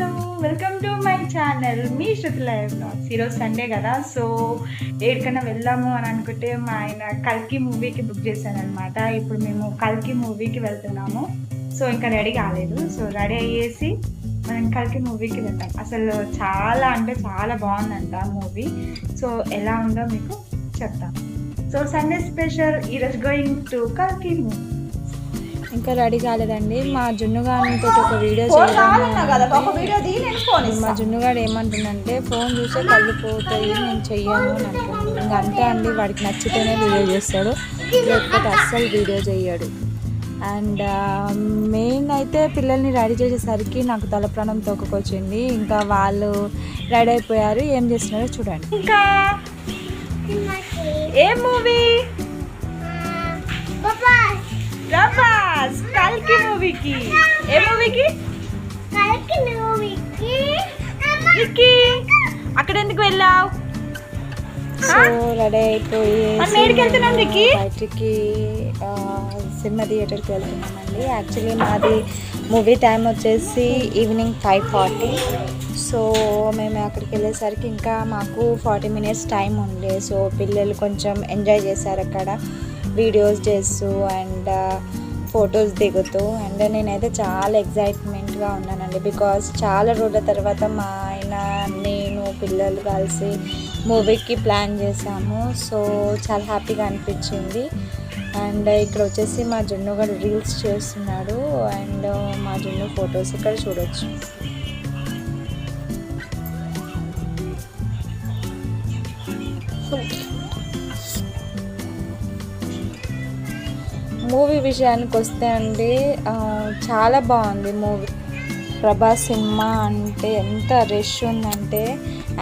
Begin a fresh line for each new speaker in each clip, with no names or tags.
Hello welcome to my channel. Me Shruti live blogs ఈరోజు Sunday కదా so ఎక్కడికైనా వెళ్దాము అని అనుకుంటే మా ఆయన కల్కి మూవీకి బుక్ చేశాను అనమాట ఇప్పుడు మేము కల్కి మూవీకి వెళ్తున్నాము. సో ఇంకా రెడీ కాలేదు. సో రెడీ అయ్యేసి మనం కల్కి మూవీకి వెళ్తాం. అసలు చాలా అంటే చాలా బాగుందంట మూవీ. సో ఎలా ఉందో మీకు చెప్తాం. సో సండే స్పెషల్ ఈరోజు గోయింగ్ టు కల్కి మూవీ
ఇంకా రెడీ కాలేదండి. మా జున్నుగాడితో ఒక వీడియో
ఫోన్
మా జున్నుగాడు ఏమంటుందంటే ఫోన్ చూసే కళ్ళు పోతాయి నేను చెయ్యను అని అంటుంది. ఇంకా అంతే అండి వాడికి నచ్చితేనే వీడియో చేస్తాడు లేకపోతే అస్సలు వీడియో చెయ్యడు. అండ్ మెయిన్ అయితే పిల్లల్ని రెడీ చేసేసరికి నాకు తల ప్రాణం తొక్కకొచ్చింది. ఇంకా వాళ్ళు రెడీ అయిపోయారు. ఏం చేస్తున్నారో చూడండి.
ఇంకా? ఏ మూవీ? మూవీకి? ఏ మూవీకి? అక్కడ ఎందుకు వెళ్ళావు?
రెడీ అయిపోయి? బయటికి సినిమా థియేటర్కి వెళ్తున్నామండి. యాక్చువల్లీ మాది మూవీ టైం వచ్చేసి ఈవినింగ్ ఫైవ్ ఫార్టీ. సో మేము అక్కడికి వెళ్ళేసరికి ఇంకా మాకు ఫార్టీ మినిట్స్ టైం ఉండే సో పిల్లలు కొంచెం ఎంజాయ్ చేశారు అక్కడ. వీడియోస్ చేస్తూ అండ్ ఫొటోస్ దిగుతూ అండ్ నేనైతే చాలా ఎగ్జైట్మెంట్గా ఉన్నానండి. బికాస్ చాలా రోజుల తర్వాత మా ఆయన నేను పిల్లలు కలిసి మూవీకి ప్లాన్ చేశాము. సో చాలా హ్యాపీగా అనిపించింది. అండ్ ఇక్కడ వచ్చేసి మా జున్ను గారు రీల్స్ చేస్తున్నాడు. అండ్ మా జున్ను ఫొటోస్ ఇక్కడ చూడొచ్చు. మూవీ విషయానికి వస్తే అండి చాలా బాగుంది మూవీ. ప్రభాస్ సినిమా అంటే ఎంత రష్ ఉందంటే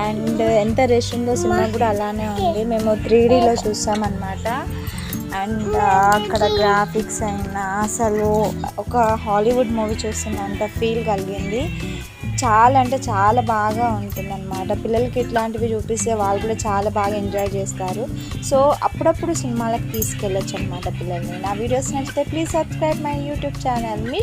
అండ్ ఎంత రష్ ఉందో సినిమా కూడా అలానే ఉంది. మేము త్రీ డీలో చూసామన్నమాట. అండ్ అక్కడ గ్రాఫిక్స్ అయినా అసలు ఒక హాలీవుడ్ మూవీ చూస్తున్నంత ఫీల్ కలిగింది. చాలా అంటే చాలా బాగా ఉంటుందన్నమాట. పిల్లలకి ఇట్లాంటివి చూపిస్తే వాళ్ళు కూడా చాలా బాగా ఎంజాయ్ చేస్తారు. సో అప్పుడప్పుడు సినిమాలకు తీసుకెళ్ళొచ్చు అనమాట పిల్లల్ని. నా వీడియోస్ నచ్చితే please subscribe my YouTube channel. Me